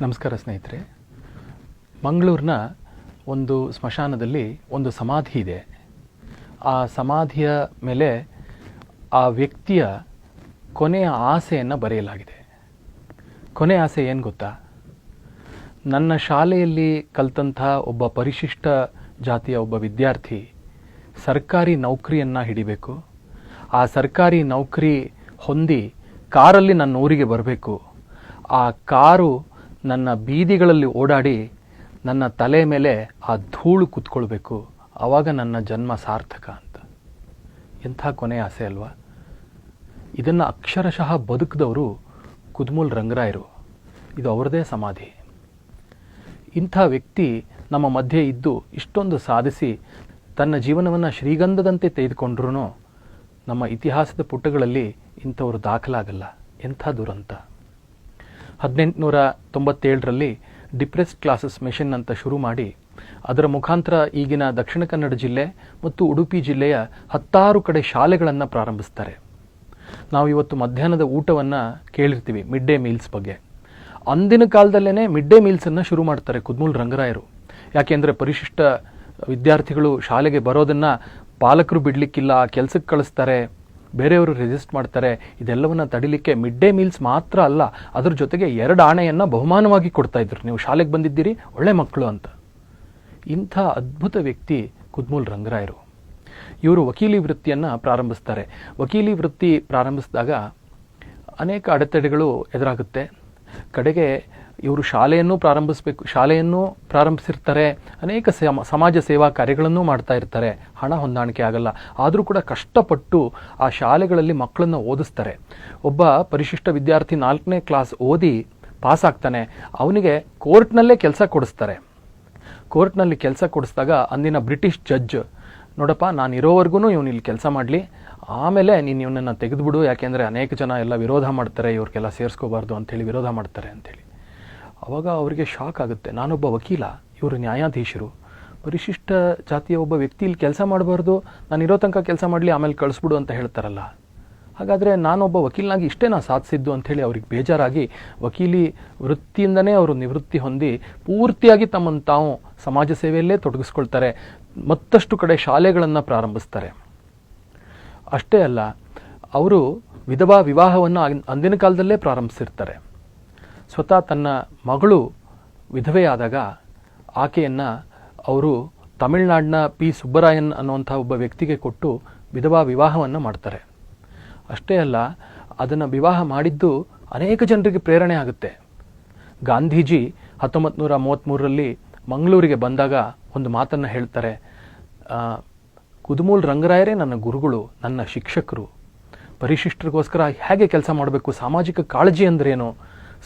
ನಮಸ್ಕಾರ ಸ್ನೇಹಿತರೆ. ಮಂಗಳೂರಿನ ಒಂದು ಸ್ಮಶಾನದಲ್ಲಿ ಒಂದು ಸಮಾಧಿ ಇದೆ. ಆ ಸಮಾಧಿಯ ಮೇಲೆ ಆ ವ್ಯಕ್ತಿಯ ಕೊನೆಯ ಆಸೆಯನ್ನು ಬರೆಯಲಾಗಿದೆ. ಕೊನೆಯ ಆಸೆ ಏನು ಗೊತ್ತಾ? ನನ್ನ ಶಾಲೆಯಲ್ಲಿ ಕಲ್ತಂಥ ಒಬ್ಬ ಪರಿಶಿಷ್ಟ ಜಾತಿಯ ಒಬ್ಬ ವಿದ್ಯಾರ್ಥಿ ಸರ್ಕಾರಿ ನೌಕರಿಯನ್ನು ಹಿಡಿಬೇಕು. ಆ ಸರ್ಕಾರಿ ನೌಕರಿ ಹೊಂದಿ ಕಾರಲ್ಲಿ ನನ್ನ ಊರಿಗೆ ಬರಬೇಕು. ಆ ಕಾರು ನನ್ನ ಬೀದಿಗಳಲ್ಲಿ ಓಡಾಡಿ ನನ್ನ ತಲೆ ಮೇಲೆ ಆ ಧೂಳು ಕುತ್ಕೊಳ್ಬೇಕು. ಆವಾಗ ನನ್ನ ಜನ್ಮ ಸಾರ್ಥಕ ಅಂತ. ಎಂಥ ಕೊನೆ ಆಸೆ ಅಲ್ವಾ? ಇದನ್ನು ಅಕ್ಷರಶಃ ಬದುಕಿದವರು ಕುದ್ಮೂಲ್ ರಂಗರಾಯರು. ಇದು ಅವರದೇ ಸಮಾಧಿ. ಇಂಥ ವ್ಯಕ್ತಿ ನಮ್ಮ ಮಧ್ಯೆ ಇದ್ದು ಇಷ್ಟೊಂದು ಸಾಧಿಸಿ ತನ್ನ ಜೀವನವನ್ನು ಶ್ರೀಗಂಧದಂತೆ ತೆಗೆದುಕೊಂಡ್ರೂ ನಮ್ಮ ಇತಿಹಾಸದ ಪುಟಗಳಲ್ಲಿ ಇಂಥವರು ದಾಖಲಾಗಲ್ಲ. ಎಂಥ ದುರಂತ. ಹದಿನೆಂಟುನೂರ ತೊಂಬತ್ತೇಳರಲ್ಲಿ ಡಿಪ್ರೆಸ್ಡ್ ಕ್ಲಾಸಸ್ ಮೆಷಿನ್ ಅಂತ ಶುರು ಮಾಡಿ, ಅದರ ಮುಖಾಂತರ ಈಗಿನ ದಕ್ಷಿಣ ಕನ್ನಡ ಜಿಲ್ಲೆ ಮತ್ತು ಉಡುಪಿ ಜಿಲ್ಲೆಯ ಹತ್ತಾರು ಕಡೆ ಶಾಲೆಗಳನ್ನು ಪ್ರಾರಂಭಿಸ್ತಾರೆ. ನಾವು ಇವತ್ತು ಮಧ್ಯಾಹ್ನದ ಊಟವನ್ನು ಕೇಳಿರ್ತೀವಿ, ಮಿಡ್ ಡೇ ಮೀಲ್ಸ್ ಬಗ್ಗೆ. ಅಂದಿನ ಕಾಲದಲ್ಲೇ ಮಿಡ್ ಡೇ ಮೀಲ್ಸನ್ನು ಶುರು ಮಾಡ್ತಾರೆ ಕುದ್ಮೂಲ್ ರಂಗರಾಯರು. ಯಾಕೆಂದರೆ ಪರಿಶಿಷ್ಟ ವಿದ್ಯಾರ್ಥಿಗಳು ಶಾಲೆಗೆ ಬರೋದನ್ನು ಪಾಲಕರು ಬಿಡಲಿಕ್ಕಿಲ್ಲ, ಕೆಲಸಕ್ಕೆ ಕಳಿಸ್ತಾರೆ ಬೇರೆಯವರು ರೆಸಿಸ್ಟ್ ಮಾಡ್ತಾರೆ, ಇದೆಲ್ಲವನ್ನ ತಡಿಲಿಕ್ಕೆ ಮಿಡ್ ಡೇ ಮೀಲ್ಸ್ ಮಾತ್ರ ಅಲ್ಲ, ಅದ್ರ ಜೊತೆಗೆ ಎರಡು ಆಣೆಯನ್ನು ಬಹುಮಾನವಾಗಿ ಕೊಡ್ತಾ ಇದ್ರು. ನೀವು ಶಾಲೆಗೆ ಬಂದಿದ್ದೀರಿ, ಒಳ್ಳೆ ಮಕ್ಕಳು ಅಂತ. ಇಂಥ ಅದ್ಭುತ ವ್ಯಕ್ತಿ ಕುದ್ಮೂಲ್ ರಂಗರಾಯರು. ಇವರು ವಕೀಲಿ ವೃತ್ತಿಯನ್ನು ಪ್ರಾರಂಭಿಸ್ತಾರೆ. ವಕೀಲಿ ವೃತ್ತಿ ಪ್ರಾರಂಭಿಸಿದಾಗ ಅನೇಕ ಅಡೆತಡೆಗಳು ಎದುರಾಗುತ್ತೆ. ಕಡೆಗೆ ಇವರು ಶಾಲೆಯನ್ನು ಪ್ರಾರಂಭಿಸಬೇಕು, ಶಾಲೆಯನ್ನು ಪ್ರಾರಂಭಿಸಿರ್ತಾರೆ, ಅನೇಕ ಸಮಾಜ ಸೇವಾ ಕಾರ್ಯಗಳನ್ನು ಮಾಡ್ತಾ ಇರ್ತಾರೆ. ಹಣ ಹೊಂದಾಣಿಕೆ ಆಗಲ್ಲ. ಆದರೂ ಕೂಡ ಕಷ್ಟಪಟ್ಟು ಆ ಶಾಲೆಗಳಲ್ಲಿ ಮಕ್ಕಳನ್ನು ಓದಿಸ್ತಾರೆ. ಒಬ್ಬ ಪರಿಶಿಷ್ಟ ವಿದ್ಯಾರ್ಥಿ ನಾಲ್ಕನೇ ಕ್ಲಾಸ್ ಓದಿ ಪಾಸ್ ಆಗ್ತಾನೆ. ಅವನಿಗೆ ಕೋರ್ಟ್ನಲ್ಲೇ ಕೆಲಸ ಕೊಡಿಸ್ತಾರೆ. ಕೋರ್ಟ್ನಲ್ಲಿ ಕೆಲಸ ಕೊಡಿಸಿದಾಗ ಅಂದಿನ ಬ್ರಿಟಿಷ್ ಜಡ್ಜ್, ನೋಡಪ್ಪ ನಾನು ಇರೋವರೆಗೂ ಇವನು ಕೆಲಸ ಮಾಡಲಿ. ಆಮೇಲೆ ನೀನು ಇವನನ್ನು ತೆಗೆದುಬಿಡು, ಯಾಕೆಂದರೆ ಅನೇಕ ಜನ ಎಲ್ಲ ವಿರೋಧ ಮಾಡ್ತಾರೆ, ಇವ್ರಿಗೆಲ್ಲ ಸೇರಿಸ್ಕೋಬಾರ್ದು ಅಂಥೇಳಿ ವಿರೋಧ ಮಾಡ್ತಾರೆ ಅಂಥೇಳಿ. ಅವಾಗ ಅವರಿಗೆ ಶಾಕ್ ಆಗುತ್ತೆ. ನಾನೊಬ್ಬ ವಕೀಲ, ಇವರು ನ್ಯಾಯಾಧೀಶರು. ಪರಿಶಿಷ್ಟ ಜಾತಿಯ ಒಬ್ಬ ವ್ಯಕ್ತಿ ಇಲ್ಲಿ ಕೆಲಸ ಮಾಡಬಾರ್ದು, ನಾನು ಇರೋ ತನಕ ಕೆಲಸ ಮಾಡಲಿ, ಆಮೇಲೆ ಕಳಿಸ್ಬಿಡು ಅಂತ ಹೇಳ್ತಾರಲ್ಲ. ಹಾಗಾದರೆ ನಾನೊಬ್ಬ ವಕೀಲನಾಗಿ ಇಷ್ಟೇ ನಾನು ಸಾಧಿಸಿದ್ದು ಅಂಥೇಳಿ ಅವ್ರಿಗೆ ಬೇಜಾರಾಗಿ ವಕೀಲಿ ವೃತ್ತಿಯಿಂದನೇ ಅವರು ನಿವೃತ್ತಿ ಹೊಂದಿ ಪೂರ್ತಿಯಾಗಿ ತಮ್ಮನ್ನು ತಾವು ಸಮಾಜ ಸೇವೆಯಲ್ಲೇ ತೊಡಗಿಸ್ಕೊಳ್ತಾರೆ. ಮತ್ತಷ್ಟು ಕಡೆ ಶಾಲೆಗಳನ್ನು ಪ್ರಾರಂಭಿಸ್ತಾರೆ. ಅಷ್ಟೇ ಅಲ್ಲ, ಅವರು ವಿಧವಾ ವಿವಾಹವನ್ನು ಅಂದಿನ ಕಾಲದಲ್ಲೇ ಪ್ರಾರಂಭಿಸಿರ್ತಾರೆ. ಸ್ವತಃ ತನ್ನ ಮಗಳು ವಿಧವೆಯಾದಾಗ ಆಕೆಯನ್ನು ಅವರು ತಮಿಳುನಾಡಿನ ಪಿ. ಸುಬ್ಬರಾಯನ್ ಅನ್ನುವಂಥ ಒಬ್ಬ ವ್ಯಕ್ತಿಗೆ ಕೊಟ್ಟು ವಿಧವಾ ವಿವಾಹವನ್ನು ಮಾಡ್ತಾರೆ. ಅಷ್ಟೇ ಅಲ್ಲ, ಅದನ್ನು ವಿವಾಹ ಮಾಡಿದ್ದು ಅನೇಕ ಜನರಿಗೆ ಪ್ರೇರಣೆ ಆಗುತ್ತೆ. ಗಾಂಧೀಜಿ ಹತ್ತೊಂಬತ್ತು ನೂರ ಮೂವತ್ತ್ಮೂರರಲ್ಲಿ ಮಂಗಳೂರಿಗೆ ಬಂದಾಗ ಒಂದು ಮಾತನ್ನು ಹೇಳ್ತಾರೆ ಕುದುಮೂಲ್ ರಂಗರಾಯರೇ ನನ್ನ ಗುರುಗಳು, ನನ್ನ ಶಿಕ್ಷಕರು. ಪರಿಶಿಷ್ಟರಿಗೋಸ್ಕರ ಹೇಗೆ ಕೆಲಸ ಮಾಡಬೇಕು, ಸಾಮಾಜಿಕ ಕಾಳಜಿ ಅಂದ್ರೇನು,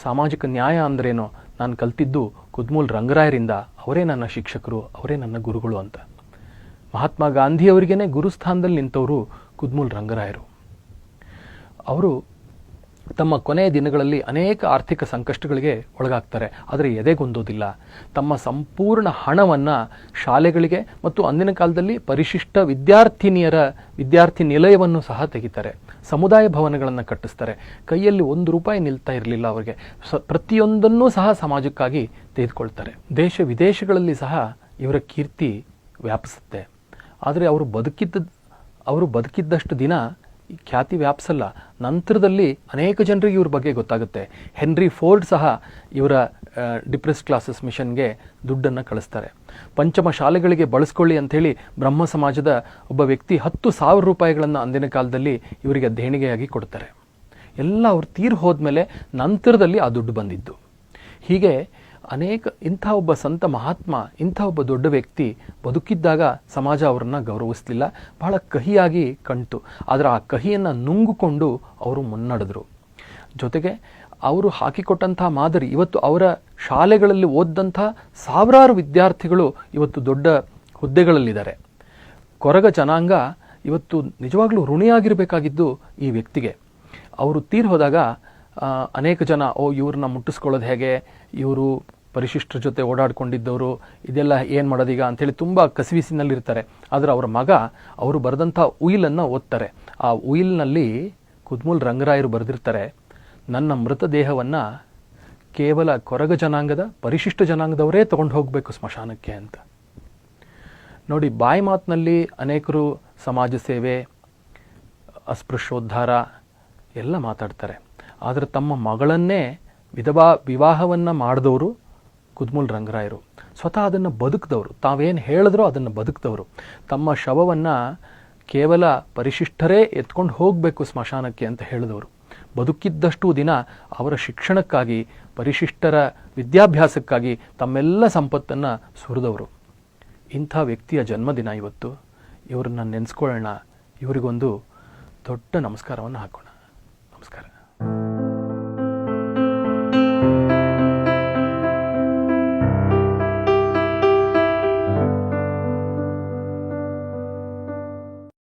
ಸಾಮಾಜಿಕ ನ್ಯಾಯ ಅಂದ್ರೇನು? ನಾನು ಕಲ್ತಿದ್ದು ಕುದ್ಮೂಲ್ ರಂಗರಾಯರಿಂದ. ಅವರೇ ನನ್ನ ಶಿಕ್ಷಕರು, ಅವರೇ ನನ್ನ ಗುರುಗಳು ಅಂತ. ಮಹಾತ್ಮ ಗಾಂಧಿಯವರಿಗೇನೆ ಗುರುಸ್ಥಾನದಲ್ಲಿ ನಿಂತವರು ಕುದ್ಮೂಲ್ ರಂಗರಾಯರು. ಅವರು ತಮ್ಮ ಕೊನೆಯ ದಿನಗಳಲ್ಲಿ ಅನೇಕ ಆರ್ಥಿಕ ಸಂಕಷ್ಟಗಳಿಗೆ ಒಳಗಾಗ್ತಾರೆ. ಆದರೆ ಎದೆಗೊಂದೋದಿಲ್ಲ ತಮ್ಮ ಸಂಪೂರ್ಣ ಹಣವನ್ನು ಶಾಲೆಗಳಿಗೆ ಮತ್ತು ಅಂದಿನ ಕಾಲದಲ್ಲಿ ಪರಿಶಿಷ್ಟ ವಿದ್ಯಾರ್ಥಿನಿಯರ ವಿದ್ಯಾರ್ಥಿ ನಿಲಯವನ್ನು ಸಹ ತೆಗಿತಾರೆ. ಸಮುದಾಯ ಭವನಗಳನ್ನು ಕಟ್ಟಿಸ್ತಾರೆ. ಕೈಯಲ್ಲಿ ಒಂದು ರೂಪಾಯಿ ನಿಲ್ತಾ ಇರಲಿಲ್ಲ ಅವರಿಗೆ. ಸ, ಪ್ರತಿಯೊಂದನ್ನೂ ಸಹ ಸಮಾಜಕ್ಕಾಗಿ ತೆಗೆದುಕೊಳ್ತಾರೆ. ದೇಶ ವಿದೇಶಗಳಲ್ಲಿ ಸಹ ಇವರ ಕೀರ್ತಿ ವ್ಯಾಪಿಸುತ್ತೆ. ಆದರೆ ಅವರು ಬದುಕಿದ್ದ, ಅವರು ಬದುಕಿದ್ದಷ್ಟು ದಿನ ಖ್ಯಾತಿ ವ್ಯಾಪ್ಸಲ್ಲ. ನಂತರದಲ್ಲಿ ಅನೇಕ ಜನರಿಗೆ ಇವ್ರ ಬಗ್ಗೆ ಗೊತ್ತಾಗುತ್ತೆ. ಹೆನ್ರಿ ಫೋರ್ಡ್ ಸಹ ಇವರ ಡಿಪ್ರೆಸ್ ಕ್ಲಾಸಸ್ ಮಿಷನ್ಗೆ ದುಡ್ಡನ್ನು ಕಳಿಸ್ತಾರೆ. ಪಂಚಮ ಶಾಲೆಗಳಿಗೆ ಬಳಸ್ಕೊಳ್ಳಿ ಅಂಥೇಳಿ ಬ್ರಹ್ಮ ಸಮಾಜದ ಒಬ್ಬ ವ್ಯಕ್ತಿ ಹತ್ತು ಸಾವಿರ ರೂಪಾಯಿಗಳನ್ನು ಅಂದಿನ ಕಾಲದಲ್ಲಿ ಇವರಿಗೆ ದೇಣಿಗೆಯಾಗಿ ಕೊಡ್ತಾರೆ. ಎಲ್ಲ ಅವ್ರು ತೀರ್ ಹೋದ್ಮೇಲೆ ನಂತರದಲ್ಲಿ ಆ ದುಡ್ಡು ಬಂದಿದ್ದು. ಹೀಗೆ ಅನೇಕ ಇಂಥ ಒಬ್ಬ ಸಂತ ಮಹಾತ್ಮ, ಇಂಥ ಒಬ್ಬ ದೊಡ್ಡ ವ್ಯಕ್ತಿ ಬದುಕಿದ್ದಾಗ ಸಮಾಜ ಅವರನ್ನು ಗೌರವಿಸಲಿಲ್ಲ. ಬಹಳ ಕಹಿಯಾಗಿ ಕಣ್ತು ಆದರೆ ಆ ಕಹಿಯನ್ನು ನುಂಗುಕೊಂಡು ಅವರು ಮುನ್ನಡೆದರು. ಜೊತೆಗೆ ಅವರು ಹಾಕಿಕೊಟ್ಟಂಥ ಮಾದರಿ, ಇವತ್ತು ಅವರ ಶಾಲೆಗಳಲ್ಲಿ ಓದ್ದಂಥ ಸಾವಿರಾರು ವಿದ್ಯಾರ್ಥಿಗಳು ಇವತ್ತು ದೊಡ್ಡ ಹುದ್ದೆಗಳಲ್ಲಿದ್ದಾರೆ. ಕೊರಗ ಜನಾಂಗ ಇವತ್ತು ನಿಜವಾಗ್ಲೂ ಋಣಿಯಾಗಿರಬೇಕಾಗಿದ್ದು ಈ ವ್ಯಕ್ತಿಗೆ. ಅವರು ತೀರ್ ಹೋದಾಗ ಅನೇಕ ಜನ, ಓ, ಇವ್ರನ್ನ ಮುಟ್ಟಿಸ್ಕೊಳ್ಳೋದು ಹೇಗೆ? ಇವರು ಪರಿಶಿಷ್ಟರ ಜೊತೆ ಓಡಾಡ್ಕೊಂಡಿದ್ದವರು, ಇದೆಲ್ಲ ಏನು ಮಾಡೋದೀಗ ಅಂಥೇಳಿ ತುಂಬ ಕಸಿವಿಸಿನಲ್ಲಿರ್ತಾರೆ. ಆದರೆ ಅವರ ಮಗ, ಅವರು ಬರೆದಂಥ ಉಯಿಲನ್ನು ಓದ್ತಾರೆ. ಆ ಉಯಿಲ್ನಲ್ಲಿ ಕುದ್ಮೂಲ್ ರಂಗರಾಯರು ಬರೆದಿರ್ತಾರೆ, ನನ್ನ ಮೃತದೇಹವನ್ನು ಕೇವಲ ಕೊರಗ ಜನಾಂಗದ, ಪರಿಶಿಷ್ಟ ಜನಾಂಗದವರೇ ತಗೊಂಡು ಹೋಗಬೇಕು ಸ್ಮಶಾನಕ್ಕೆ ಅಂತ. ನೋಡಿ, ಬಾಯಿ ಮಾತಿನಲ್ಲಿ ಅನೇಕರು ಸಮಾಜ ಸೇವೆ, ಅಸ್ಪೃಶ್ಯೋದ್ಧಾರ ಎಲ್ಲ ಮಾತಾಡ್ತಾರೆ. ಆದರೆ ತಮ್ಮ ಮಗಳನ್ನೇ ವಿಧವಾ ವಿವಾಹವನ್ನು ಮಾಡಿದವರು ಕುದ್ಮುಲ್ ರಂಗರಾಯರು. ಸ್ವತಃ ಅದನ್ನು ಬದುಕಿದವರು. ತಾವೇನು ಹೇಳಿದ್ರೋ ಅದನ್ನು ಬದುಕಿದವರು. ತಮ್ಮ ಶವವನ್ನು ಕೇವಲ ಪರಿಶಿಷ್ಟರೇ ಎತ್ಕೊಂಡು ಹೋಗಬೇಕು ಸ್ಮಶಾನಕ್ಕೆ ಅಂತ ಹೇಳಿದವರು. ಬದುಕಿದ್ದಷ್ಟು ದಿನ ಅವರ ಶಿಕ್ಷಣಕ್ಕಾಗಿ, ಪರಿಶಿಷ್ಟರ ವಿದ್ಯಾಭ್ಯಾಸಕ್ಕಾಗಿ ತಮ್ಮೆಲ್ಲ ಸಂಪತ್ತನ್ನು ಸುರಿದವರು. ಇಂಥ ವ್ಯಕ್ತಿಯ ಜನ್ಮದಿನ ಇವತ್ತು. ಇವ್ರನ್ನ ನೆನೆಸ್ಕೊಳ್ಳೋಣ ಇವರಿಗೊಂದು ದೊಡ್ಡ ನಮಸ್ಕಾರವನ್ನು ಹಾಕೋಣ. ನಮಸ್ಕಾರ.